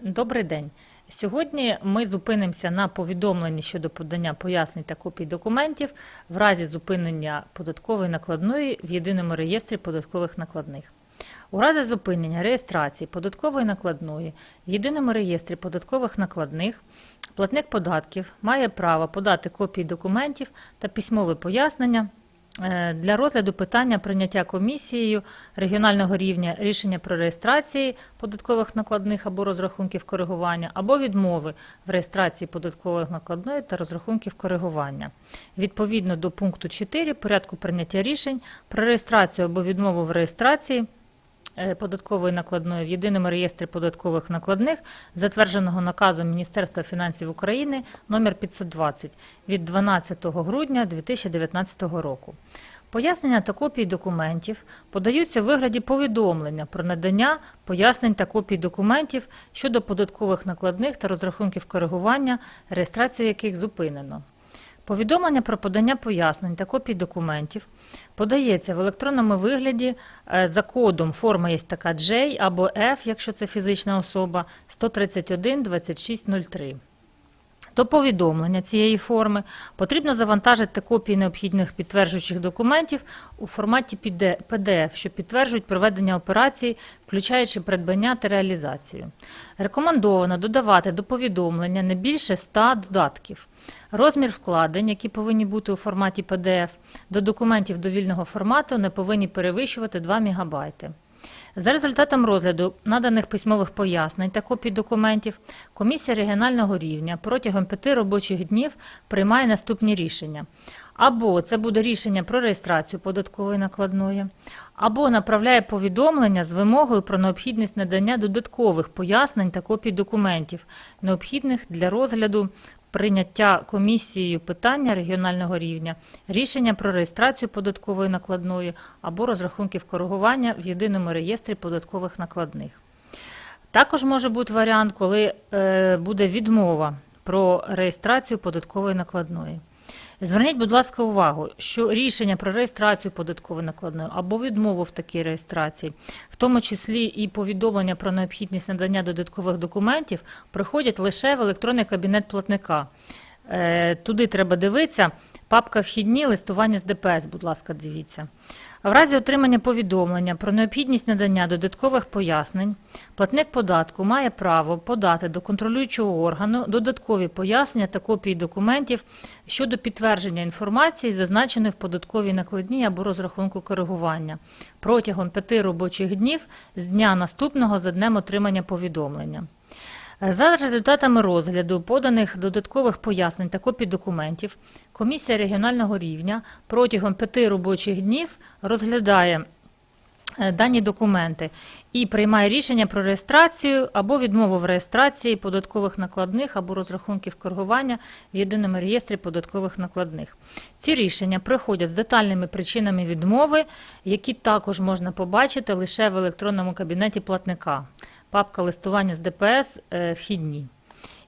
Добрий день. Сьогодні ми зупинимося на повідомленні щодо подання пояснень та копій документів в разі зупинення податкової накладної в єдиному реєстрі податкових накладних. У разі зупинення реєстрації податкової накладної в єдиному реєстрі податкових накладних платник податків має право подати копії документів та письмове пояснення для розгляду питання прийняття комісією регіонального рівня рішення про реєстрації податкових накладних або розрахунків коригування, або відмови в реєстрації податкових накладної та розрахунків коригування. Відповідно до пункту 4 порядку прийняття рішень про реєстрацію або відмову в реєстрації е, податкової накладної в єдиному реєстрі податкових накладних, затвердженого наказом Міністерства фінансів України номер 520 від 12 грудня 2019 року. Пояснення та копії документів подаються в вигляді повідомлення про надання пояснень та копій документів щодо податкових накладних та розрахунків коригування, реєстрацію яких зупинено. Повідомлення про подання пояснень та копій документів подається в електронному вигляді е, за кодом форма є така J або F, якщо це фізична особа, 131 2603. До повідомлення цієї форми потрібно завантажити копії необхідних підтверджуючих документів у форматі PDF, що підтверджують проведення операції, включаючи придбання та реалізацію. Рекомендовано додавати до повідомлення не більше 100 додатків. Розмір вкладень, які повинні бути у форматі PDF, до документів довільного формату не повинні перевищувати 2 МБ. За результатом розгляду наданих письмових пояснень та копій документів, комісія регіонального рівня протягом п'яти робочих днів приймає наступні рішення. Або це буде рішення про реєстрацію податкової накладної, або направляє повідомлення з вимогою про необхідність надання додаткових пояснень та копій документів, необхідних для розгляду прийняття комісією питання регіонального рівня, рішення про реєстрацію податкової накладної або розрахунків коригування в єдиному реєстрі податкових накладних. Також може бути варіант, коли е, буде відмова про реєстрацію податкової накладної. Зверніть, будь ласка, увагу, що рішення про реєстрацію податкової накладної або відмову в такій реєстрації, в тому числі і повідомлення про необхідність надання додаткових документів, приходять лише в електронний кабінет платника. Е, Туди треба дивитися. Папка вхідні листування з ДПС, будь ласка, дивіться. В разі отримання повідомлення про необхідність надання додаткових пояснень, платник податку має право подати до контролюючого органу додаткові пояснення та копії документів щодо підтвердження інформації, зазначеної в податковій накладній або розрахунку коригування протягом п'яти робочих днів з дня наступного за днем отримання повідомлення. За результатами розгляду поданих додаткових пояснень та копій документів, комісія регіонального рівня протягом п'яти робочих днів розглядає е, дані документи і приймає рішення про реєстрацію або відмову в реєстрації податкових накладних або розрахунків коригування в єдиному реєстрі податкових накладних. Ці рішення приходять з детальними причинами відмови, які також можна побачити лише в електронному кабінеті платника папка листування з ДПС е, вхідні.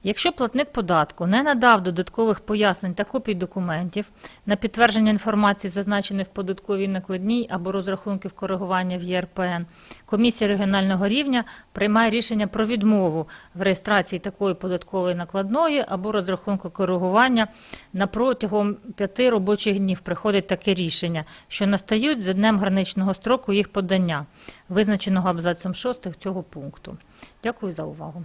Якщо платник податку не надав додаткових пояснень та копій документів на підтвердження інформації, зазначеної в податковій накладній або розрахунків коригування в ЄРПН, комісія регіонального рівня приймає рішення про відмову в реєстрації такої податкової накладної або розрахунку коригування на протягом п'яти робочих днів приходить таке рішення, що настають за днем граничного строку їх подання, визначеного абзацом 6 цього пункту. Дякую за увагу.